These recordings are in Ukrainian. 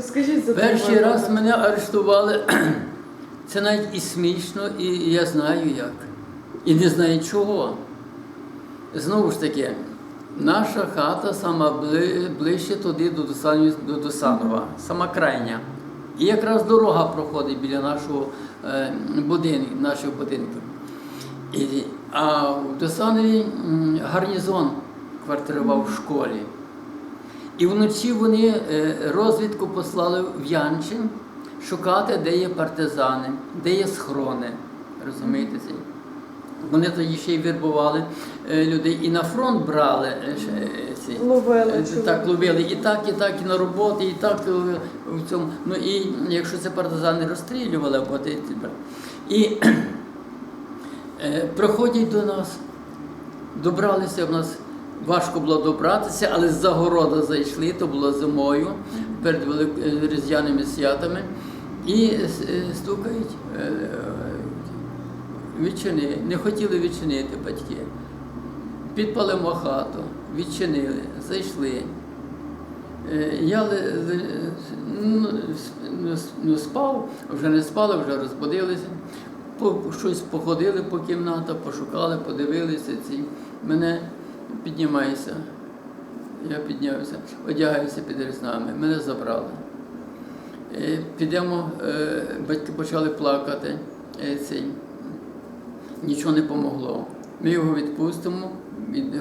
Розкажіть за Перший той раз мене арештували. Це навіть і смішно, і я знаю як. І не знаю чого. Знову ж таки, наша хата сама бли- ближче туди до, Досанів- до Досанова, сама крайня. І якраз дорога проходить біля нашого е, будинку, наших будинків. І, а в Досанові гарнізон квартирував в школі. І вночі вони е, розвідку послали в Янчин шукати, де є партизани, де є схорони. Розумієте? Вони тоді ще й вербували е, людей і на фронт брали е, ці. Ловили. Так, ловили і так, і так, і на роботи, і так в цьому. Ну і якщо це партизани розстрілювали, або ти. І приходять до нас, добралися в нас. Важко було добратися, але з загорода зайшли, то було зимою перед е, різдвяними святами. І е, стукають, е, відчини, не хотіли відчинити батьки. Підпалимо хату, відчинили, зайшли. Я ну, ну, ну, спав, вже не спали, вже розбудилися. Щось походили по кімнатах, пошукали, подивилися. Ці. Мене піднімайся. Я піднявся, одягаюся під різнами, мене забрали. Е, Підемо, е, батьки почали плакати. е, Цей. Нічого не помогло. Ми його відпустимо,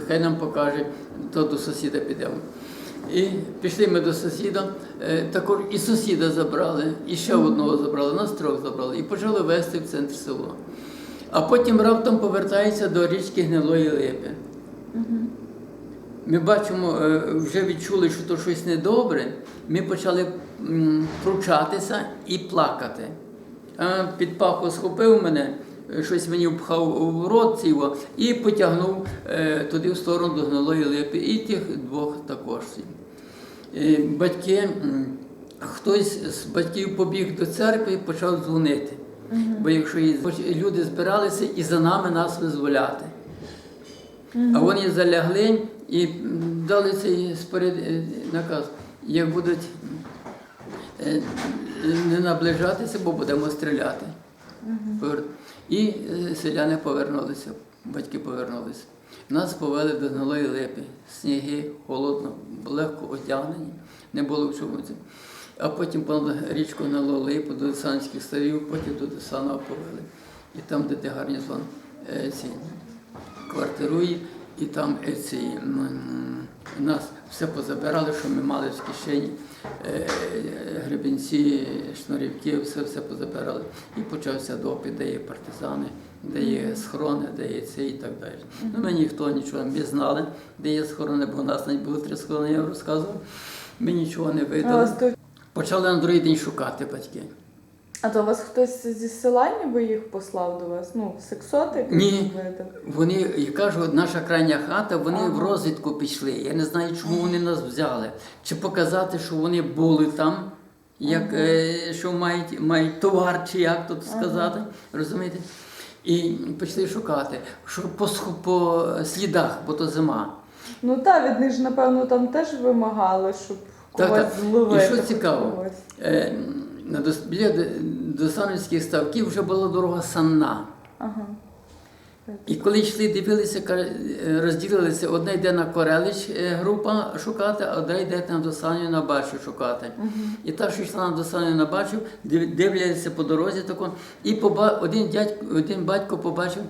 хай нам покаже, то до сусіда підемо. І пішли ми до сусіда, також і сусіда забрали, і ще одного забрали, нас трьох забрали, і почали вести в центр село. А потім раптом повертається до річки Гнилої Липи. Ми бачимо, е, вже відчули, що то щось недобре. Ми почали пручатися і плакати. Під паху схопив мене, е, щось мені впхав в рот цього і потягнув е, туди в сторону до гнилої липи. І тих двох також. Батьки, хтось з батьків побіг до церкви і почав дзвонити. Бо якщо люди збиралися і за нами нас визволяти. А вони залягли і дали цей споряд... е, наказ. Як будуть е, не наближатися, бо будемо стріляти. І е, селяни повернулися, батьки повернулися. Нас повели до гнилої липи. Сніги, холодно, легко одягнені, не було в чому. це. А потім понад річку гнилу липу до Десанських ставів, потім до Десанова повели. І там, де де гарнізон ці, квартирує, і там ці, нас все позабирали, що ми мали в кишені. Е, Гребінці, шнурівки, все все позабирали. І почався допит, де є партизани, де є схорони, де є це і так далі. Ну, ми ніхто нічого не знали, де є схорони, бо у нас навіть було три схорони, я розказував. Ми нічого не видали. Почали на другий день шукати батьки. А то вас хтось зі села ніби їх послав до вас? Ну, сексоти? Ні. Вони, я кажу, наша крайня хата, вони Ага. в розвідку пішли. Я не знаю, чому вони нас взяли. Чи показати, що вони були там, як, е, що мають, мають товар, чи як тут сказати, розумієте? І пішли шукати, що по, по слідах, бо то зима. Ну так, від них ж, напевно, там теж вимагали, щоб Так, когось так. зловити. І що цікаво, когось. Біля Д- Досановських ставків вже була дорога санна. Ага. І коли йшли, дивилися, е, розділилися, одна йде на Корелич е, група шукати, а одна йде там до Саню на бачу шукати. І та, що йшла до Саню на бачу, див- дивляться по дорозі тако, і поба- один дядько, один батько побачив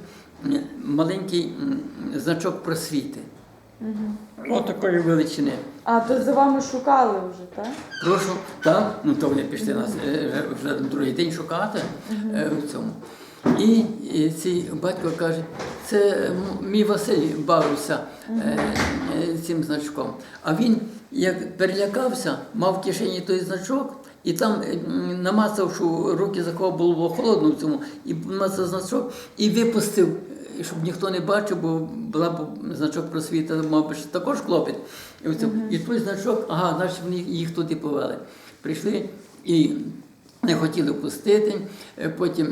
маленький значок просвіти. Ось такої величини. А, то за вами шукали вже, так? Прошу, так, ну то вони пішли нас е, вже другий день шукати е, в цьому. І, і цей батько каже, це мій Василь бавився е, е, цим значком. А він, як перелякався, мав в кишені той значок, і там е, м, намацав, що руки заховав, було холодно в цьому, і намацав значок і випустив, е, щоб ніхто не бачив, бо була б значок просвіта, мав би також клопіт. І, в цьому. і той значок, ага, значить вони їх туди повели. Прийшли і Не хотіли пустити. Е, Потім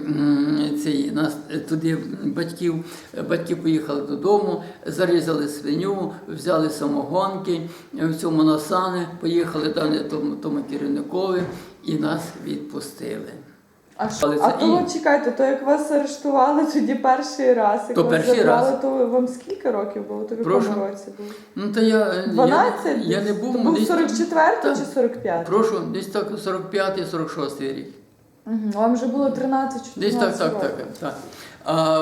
цей, нас е, туди батьків, е, батьки поїхали додому, зарізали свиню, взяли самогонки, в цьому насани, поїхали далі тому, тому керівникові і нас відпустили. А, що, Але це а то і- чекайте, то як вас арештували тоді перший раз, як То вас перший забрали, раз. то вам скільки років було? То в Прошу? якому році було? Ну то я, е, 12? я, я не був, То був десь- 44 Та. чи 45? Прошу, десь так 45-46 рік. Угу. Вам вже було 13-14 Десь так, так, років. так, так. А